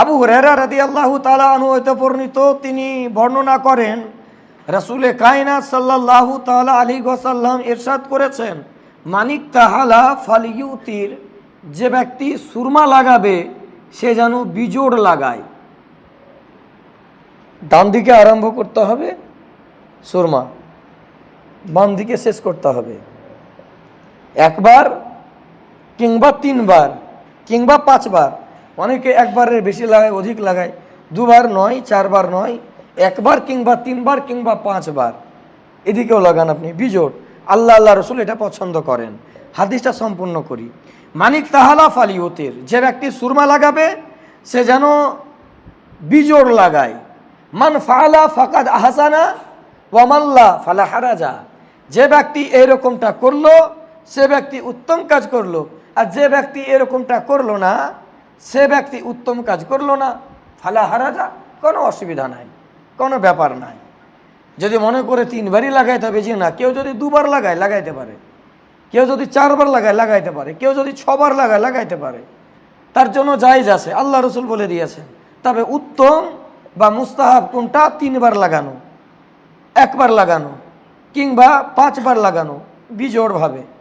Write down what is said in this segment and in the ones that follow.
আবু হুরেরা রাদি আল্লাহ তালা অনুহিত পরিণীত তিনি বর্ণনা করেন, রসুলে কায়নাত সাল্লাল্লাহু তালা আলী গোসাল্লাম ইরশাদ করেছেন, মানিক তাহালা ফালিউতির যে ব্যক্তি সুরমা লাগাবে, সে যেন বিজোড় লাগায়। ডান দিকে আরম্ভ করতে হবে, সুরমা। বাম দিকে শেষ করতে হবে। একবার কিংবা তিনবার, কিংবা পাঁচবার। অনেকে একবারের বেশি লাগায়, অধিক লাগায়। দুবার নয়, চারবার নয়, একবার কিংবা তিনবার কিংবা পাঁচবার। এদিকেও লাগান আপনি, বিজোড়। আল্লাহ আল্লাহ রসুল এটা পছন্দ করেন। হাদিসটা সম্পূর্ণ করি। মানিক তাহালা ফালিউতের যে ব্যক্তি সুরমা লাগাবে, সে যেন বিজোড় লাগায়। মান ফালা ফাকাদ আহসানা ওয়ামাল্লা ফালা হারাজা। যে ব্যক্তি এরকমটা করল, সে ব্যক্তি উত্তম কাজ করল। আর যে ব্যক্তি এরকমটা করল না সে ব্যক্তি উত্তম কাজ করল না, ফালা হারাজা, কোনো অসুবিধা নাই, কোনো ব্যাপার নাই। যদি মনে করে তিনবারই লাগাইতে হবে, যে না, কেউ যদি দুবার লাগায়, লাগাইতে পারে। কেউ যদি চারবার লাগায়, লাগাইতে পারে। কেউ যদি ছবার লাগায়, লাগাইতে পারে। তার জন্য জায়জ আছে, আল্লাহ রসুল বলে দিয়েছেন। তবে উত্তম বা মুস্তাহাব কোনটা? তিনবার লাগানো, একবার লাগানো, কিংবা পাঁচবার লাগানো, বিজোড়ভাবে।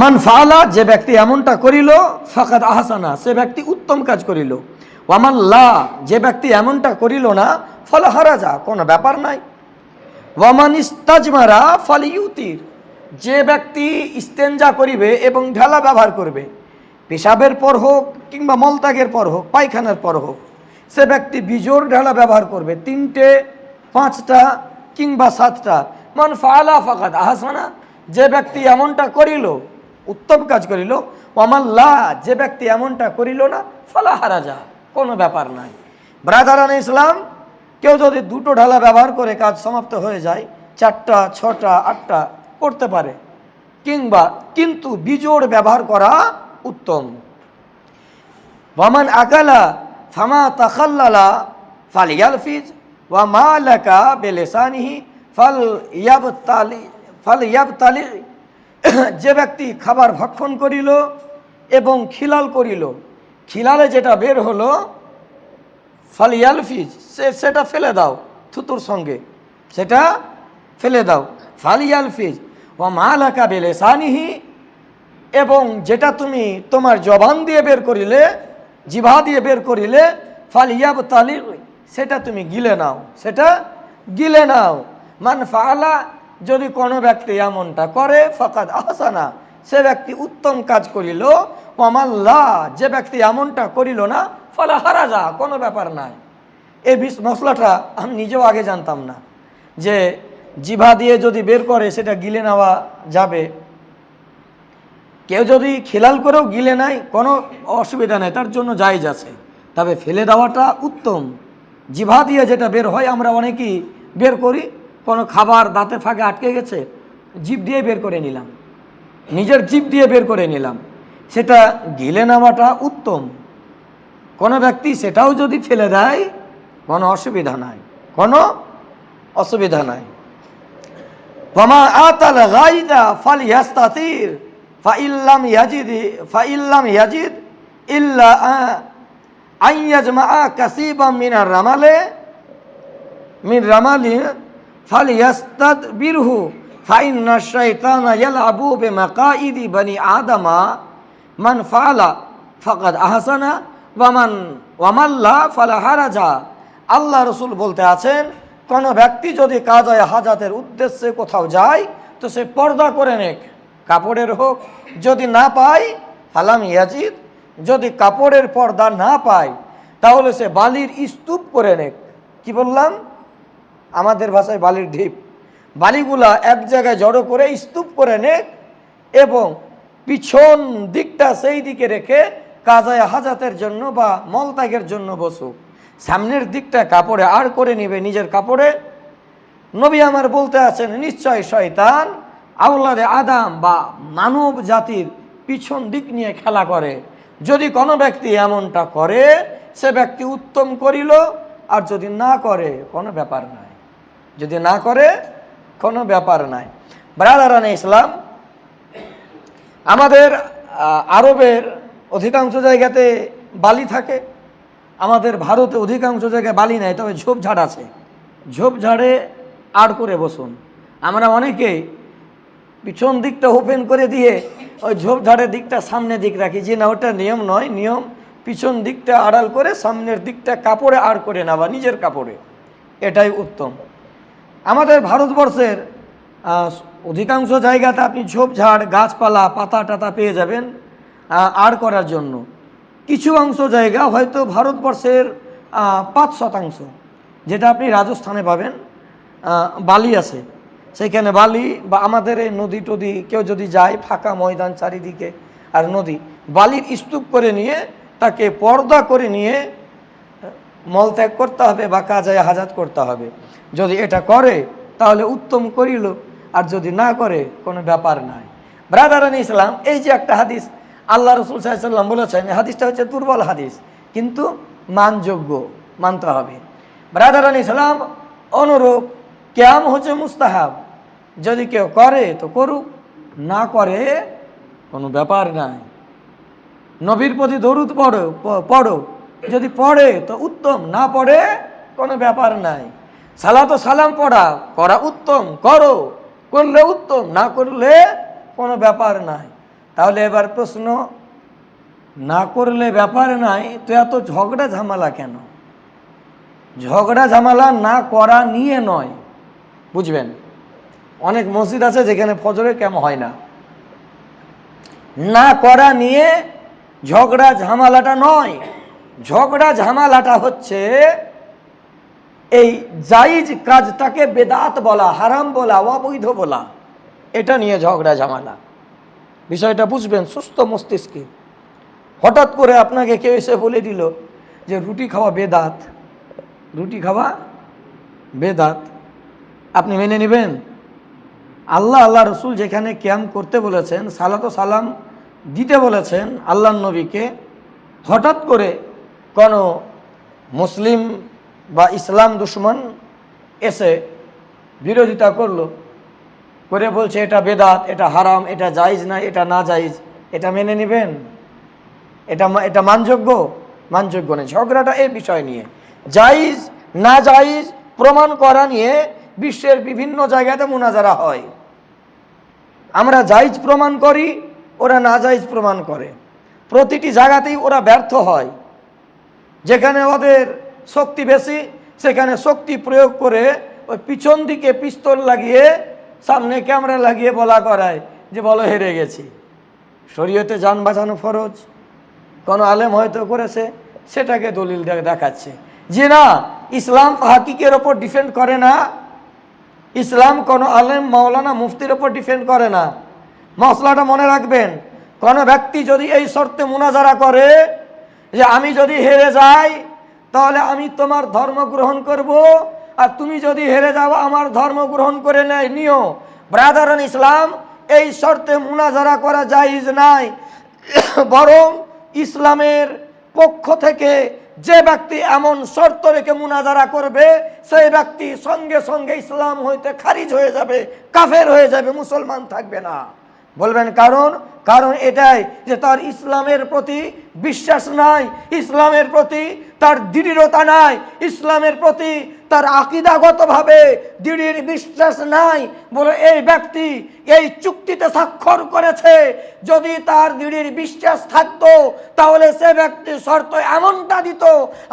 মান ফালা যে ব্যক্তি এমনটা করিল, ফাকাদ আহসানা, সে ব্যক্তি উত্তম কাজ করিল। ওয়ামান লা, যে ব্যক্তি এমনটা করিল না, ফল হারাজা, কোনো ব্যাপার নাই। ওয়ামান ইস্তাজমারা, ফল ইউতির, যে ব্যক্তি ইস্তেঞ্জা করিবে এবং ঢালা ব্যবহার করবে, পেশাবের পর হোক কিংবা মলত্যাগের পর হোক, পায়খানার পর হোক, সে ব্যক্তি বিজোর ঢালা ব্যবহার করবে, তিনটে, পাঁচটা কিংবা সাতটা। মান ফালা ফাকাদ আহসানা, যে ব্যক্তি এমনটা করিল উত্তম কাজ করিল। ওয়ামাল্লা যে ব্যক্তি এমনটা করিল না, ফলা হারা যা কোনো ব্যাপার নাই। ব্রাদারান ইসলাম কেউ যদি দুটো ঢালা ব্যবহার করে কাজ সমাপ্ত হয়ে যায়, চারটা, ছটা, আটটা করতে পারে। কিংবা কিন্তু বিজোড় ব্যবহার করা উত্তম। ওয়ামান আকালা ফামা তাখাল্লালা ফাল ইয়ালফিজ ওয়া মা বেলেসানিহি ফাল ইয়াবতালি যে ব্যক্তি খাবার ভক্ষণ করিল এবং খিলাল করিল, খিলালে যেটা বের হলো ফালিয়ালফিজ সে সেটা ফেলে দাও থুতুর সঙ্গে, সেটা ফেলে দাও ফালিয়ালফিজ ও মালাকা বেলেসানিহি, এবং যেটা তুমি তোমার জবান দিয়ে বের করিলে, জিভা দিয়ে বের করিলে, ফালিয়াব তালি, সেটা তুমি গিলে নাও, সেটা গিলে নাও, মান ফালা যদি কোনো ব্যক্তি এমনটা করে ফকাত আহসানা, সে ব্যক্তি উত্তম কাজ করিল ওমাল্লা যে ব্যক্তি এমনটা করিল না, ফলে হারাজা, কোনো ব্যাপার নাই। এই বিষ মশলাটা আমি নিজেও আগে জানতাম না যে জিভা দিয়ে যদি বের করে, সেটা গিলে নেওয়া যাবে। কেউ যদি খেলাল করেও গিলে নাই কোনো অসুবিধা নেই, তার জন্য জায়জ আছে। তবে ফেলে দেওয়াটা উত্তম। জিভা দিয়ে যেটা বের হয়, আমরা অনেকেই বের করি কোনো খাবার দাঁতে ফাঁকে আটকে গেছে, জিভ দিয়ে বের করে নিলাম। নিজের জিভ দিয়ে বের করে নিলাম। সেটা গিলে নেওয়াটা উত্তম। কোনো ব্যক্তি সেটাও যদি ফেলে দেয়, কোনো অসুবিধা নাই। কোনো অসুবিধা নাই। ওমা আতাল গাইদা ফাল ইয়াস্তাতির ফাইল্লাম ইয়াজিদ ফাইল্লাম ইয়াজিদ ইল্লা আইয়াজমা কাসিবা মিনার রামালে, মিন রামালি ফাল ইয়াস্তাদ বিরহু ফাইন্না শাইতানা ইয়ালআবু বিমাকাইদি বনি আদমা, মান ফালা ফাকাদ আহসানা ওয়ামান ওয়ামাল্লা ফালা হারাজা। আল্লাহ রসুল বলতে আছেন, কোনো ব্যক্তি যদি কাজায় হাজাতের উদ্দেশ্যে কোথাও যায়, তো সে পর্দা করে নেক। কাপড়ের হোক, যদি না পায়, ফালাম ইয়াজিদ। যদি কাপড়ের পর্দা না পায়, তাহলে সে বালির স্তূপ করে নেক। কি বললাম? আমাদের ভাষায় বালির ঢিপ। বালিগুলা এক জায়গায় জড়ো করে স্তূপ করে নে এবং পিছন দিকটা সেই দিকে রেখে কাজায় হাজাতের জন্য বা মলত্যাগের জন্য বসুক সামনের দিকটা কাপড়ে আর করে নিবে নিজের কাপড়ে। নবী আমার বলতে আছেন, নিশ্চয় শয়তান আউলাদে আদাম বা মানব জাতির পিছন দিক নিয়ে খেলা করে। যদি কোনো ব্যক্তি এমনটা করে, সে ব্যক্তি উত্তম করিল, আর যদি না করে, কোনো ব্যাপার নাই যদি না করে, কোনো ব্যাপার নাই। ব্রাদারান ইসলাম, আমাদের আরবের অধিকাংশ জায়গাতে বালি থাকে। আমাদের ভারতে অধিকাংশ জায়গায় বালি নাই, তবে ঝোপঝাড় আছে। ঝোপঝাড়ে আড় করে বসুন। আমরা অনেকেই পিছন দিকটা ওপেন করে দিয়ে ওই ঝোপঝাড়ের দিকটা সামনে দিক রাখি। যে না, ওটা নিয়ম নয়, নিয়ম পিছন দিকটা আড়াল করে সামনের দিকটা কাপড়ে আড় করে নেওয়া, নিজের কাপড়ে। এটাই উত্তম। আমাদের ভারতবর্ষের অধিকাংশ জায়গাতে আপনি ঝোপঝাড়, গাছপালা, পাতা টাতা পেয়ে যাবেন আড় করার জন্য। কিছু অংশ জায়গা হয়তো ভারতবর্ষের পাঁচ শতাংশ, যেটা আপনি রাজস্থানে পাবেন বালি আছে। সেইখানে বালি বা আমাদের এই নদী টদি, কেউ যদি যায় ফাঁকা ময়দান চারিদিকে আর নদী, বালির স্তূপ করে নিয়ে তাকে পর্দা করে নিয়ে মলত্যাগ করতে হবে বা কাজে হাজাত করতে হবে। যদি এটা করে, তাহলে উত্তম করিল, আর যদি না করে, কোনো ব্যাপার নাই। ব্রাদার ব্রাদারান ইসলাম, এই যে একটা হাদিস, আল্লাহ রসুল সাল্লাম বলেছেন হাদিসটা হচ্ছে দুর্বল হাদিস, কিন্তু মানযোগ্য, মানতে হবে। ব্রাদারান ইসলাম, অনুরূপ, ক্যাম হচ্ছে মুস্তাহাব। যদি কেউ করে, তো করুক, না করে, কোনো ব্যাপার নাই। নবীর প্রতি দরুদ পড়ো পড়ো। যদি পড়ে, তো উত্তম। না পড়ে, কোনো ব্যাপার নাই। সালা তো সালাম পড়া করা উত্তম, করো। করলে উত্তম, না করলে কোনো ব্যাপার নাই। তাহলে এবার প্রশ্ন, না করলে ব্যাপার নাই, তো এত ঝগড়া ঝামেলা কেন? ঝগড়া ঝামেলা না করা নিয়ে নয়। বুঝবেন? অনেক মসজিদ আছে যেখানে ফজরে কেমন হয় না। না করা নিয়ে ঝগড়া ঝামেলাটা নয়। ঝগড়া ঝামালাটা হচ্ছে এই জাইজ কাজটাকে বেদাত বলা, হারাম বলা, অবৈধ বলা, এটা নিয়ে ঝগড়া ঝামালা। বিষয়টা বুঝবেন সুস্থ মস্তিষ্কে। হঠাৎ করে আপনাকে কেউ এসে বলে দিল যে, রুটি খাওয়া বেদাত। রুটি খাওয়া বেদাত। আপনি মেনে নেবেন? আল্লাহ আল্লাহ রসুল যেখানে ক্যাম্প করতে বলেছেন, সালাতো সালাম দিতে বলেছেন আল্লাহ নবীকে, হঠাৎ করে কোনো মুসলিম বা ইসলাম দুশ্মন এসে বিরোধিতা করল, করে বলছে, এটা বেদাত, এটা হারাম, এটা জাইজ না, এটা না জাইজ এটা মেনে নেবেন? এটা এটা মানযোগ্য? মানযোগ্য নেই ঝগড়াটা এই বিষয় নিয়ে। জাইজ না জাইজ প্রমাণ করা নিয়ে বিশ্বের বিভিন্ন জায়গাতে মোনাজারা হয়। আমরা জাইজ প্রমাণ করি, ওরা না জাইজ প্রমাণ করে। প্রতিটি জায়গাতেই ওরা ব্যর্থ হয়। যেখানে ওদের শক্তি বেশি, সেখানে শক্তি প্রয়োগ করে ওই পিছন দিকে পিস্তল লাগিয়ে, সামনে ক্যামেরা লাগিয়ে বলা করায় যে বলো হেরে গেছি। শরীয়তে যান বাঁচানো ফরজ। কোনো আলেম হয়তো করেছে, সেটাকে দলিল দেখাচ্ছে। যে না, ইসলাম হাকিকের ওপর ডিপেন্ড করে না, ইসলাম কোনো আলেম মাওলানা মুফতির ওপর ডিপেন্ড করে না। মশলাটা মনে রাখবেন, কোনো ব্যক্তি যদি এই শর্তে মুনাজারা করে যে আমি যদি হেরে যাই, তাহলে আমি তোমার ধর্ম গ্রহণ করব। আর তুমি যদি হেরে যাও, আমার ধর্ম গ্রহণ করে নেয়। নিও। ব্রাদারন ইসলাম এই শর্তে মুনাজারা করা জায়েজ নাই। বরং ইসলামের পক্ষ থেকে যে ব্যক্তি এমন শর্ত রেখে মুনাজারা করবে, সেই ব্যক্তি সঙ্গে সঙ্গে ইসলাম হইতে খারিজ হয়ে যাবে, কাফের হয়ে যাবে, মুসলমান থাকবে না। বলবেন কারণ কারণ এটাই যে তার ইসলামের প্রতি বিশ্বাস নাই, ইসলামের প্রতি তার দৃঢ়তা নাই, ইসলামের প্রতি তার আকিদাগতভাবে দৃঢ় বিশ্বাস নাই। বলে এই ব্যক্তি এই চুক্তিতে স্বাক্ষর করেছে। যদি তার দৃঢ় বিশ্বাস থাকতো, তাহলে সে ব্যক্তি শর্ত এমনটা দিত,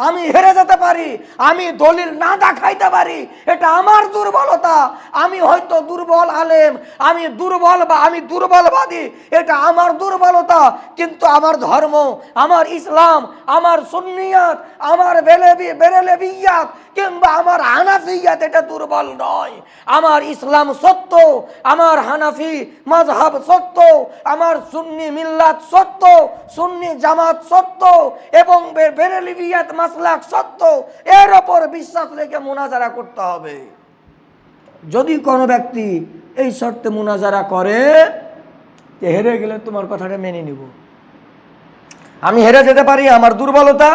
আমি হেরে যেতে পারি, আমি দলিল না দেখাইতে পারি, এটা আমার দুর্বলতা, আমি হয়তো দুর্বল আলেম, আমি দুর্বল বা আমি দুর্বলবাদী, এটা আমার দুর্বলতা, কিন্তু আমার ধর্ম, আমার ইসলাম, আমার সুন্নিয়াত, আমার বেলেবি বেরেলেবিয়াত, কিংবা আমার হানাফিয়াত এটা দুর্বল নয়। আমার ইসলাম সত্য, আমার হানাফি মজহাব সত্য, আমার সুন্নি মিল্লাত সত্য, সুন্নি জামাত সত্য এবং বেরেলিবিয়াত মাসলাক সত্য, এর ওপর বিশ্বাস রেখে মোনাজারা করতে হবে। যদি কোনো ব্যক্তি এই শর্তে মোনাজারা করে যে হেরে গেলে তোমার কথাটা মেনে নিব। আমি হেরে যেতে পারি আমার দুর্বলতা?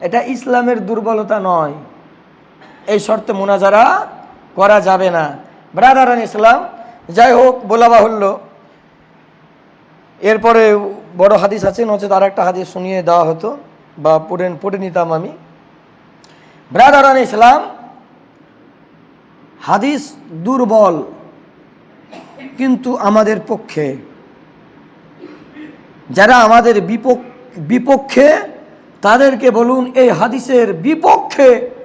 এটা ইসলামের দুর্বলতা নয়। এই শর্তে মুনাজারা করা যাবে না। ব্রাদারান ইসলাম, যাই হোক বলা বাহুল্য এরপরে বড় হাদিস আছে, নচেত আর একটা হাদিস শুনিয়ে দেওয়া হতো বা পড়ে পড়ে নিতাম আমি। ব্রাদারান ইসলাম, হাদিস দুর্বল, কিন্তু আমাদের পক্ষে। যারা আমাদের বিপক- বিপক্ষে, তাদেরকে বলুন, এই হাদিসের বিপক্ষে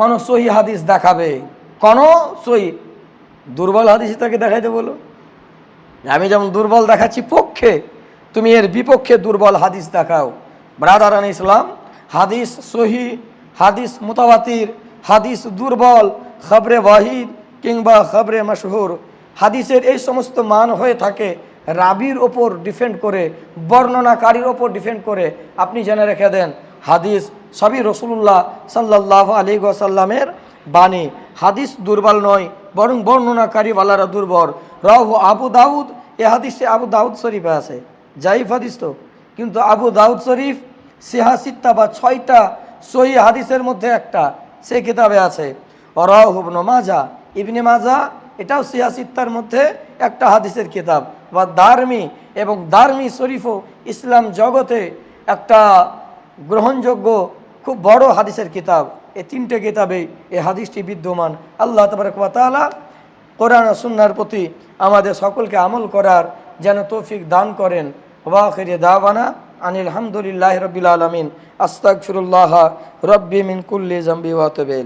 কোন সহি হাদিস দেখাবে? কোন সহি? দুর্বল হাদিস তাকে দেখাইতে বলো। আমি যেমন দুর্বল দেখাচ্ছি পক্ষে, তুমি এর বিপক্ষে দুর্বল হাদিস দেখাও। ব্রাদারান ইসলাম হাদিস সহি, হাদিস মোতাবাতির, হাদিস দুর্বল, খবরে ওয়াহিদ কিংবা খবরে মশহুর। হাদিসের এই সমস্ত মান হয়ে থাকে রাবির ওপর ডিফেন্ড করে, বর্ণনাকারীর ওপর ডিফেন্ড করে। আপনি জেনে রেখে দেন, হাদিস সবই রসুল্লাহ সাল্লাহ আলী ওয়াসাল্লামের বাণী। হাদিস দুর্বল নয়, বরং বর্ণনাকারী ওয়ালারা দুর্বল। রাহ আবু দাউদ, এ হাদিসে আবু দাউদ শরীফে আছে। জাইফ হাদিস তো। কিন্তু আবু দাউদ শরীফ সিহাসিত্তা বা ছয়টা সহি হাদিসের মধ্যে একটা, সে কিতাবে আছে। অরাহুবন মাজা, ইবনে মাজা, এটাও সিয়াসিত্তার মধ্যে একটা হাদিসের কিতাব। বা দারমি এবং দারমি শরীফও ইসলাম জগতে একটা গ্রহণযোগ্য খুব বড় হাদিসের কিতাব। এই তিনটে কিতাবে এই হাদিসটি বিদ্যমান। আল্লাহ তবরকালা কোরআন সুন্নার প্রতি আমাদের সকলকে আমল করার যেন তৌফিক দান করেন। ওয়াখিরে দাওয়ানা আনিল হামদুলিল্লাহ রবিল আলমিন। আস্তাক ফিরুল্লাহ রব্বি মিন কুল্লি জম্বি ওয়াতবে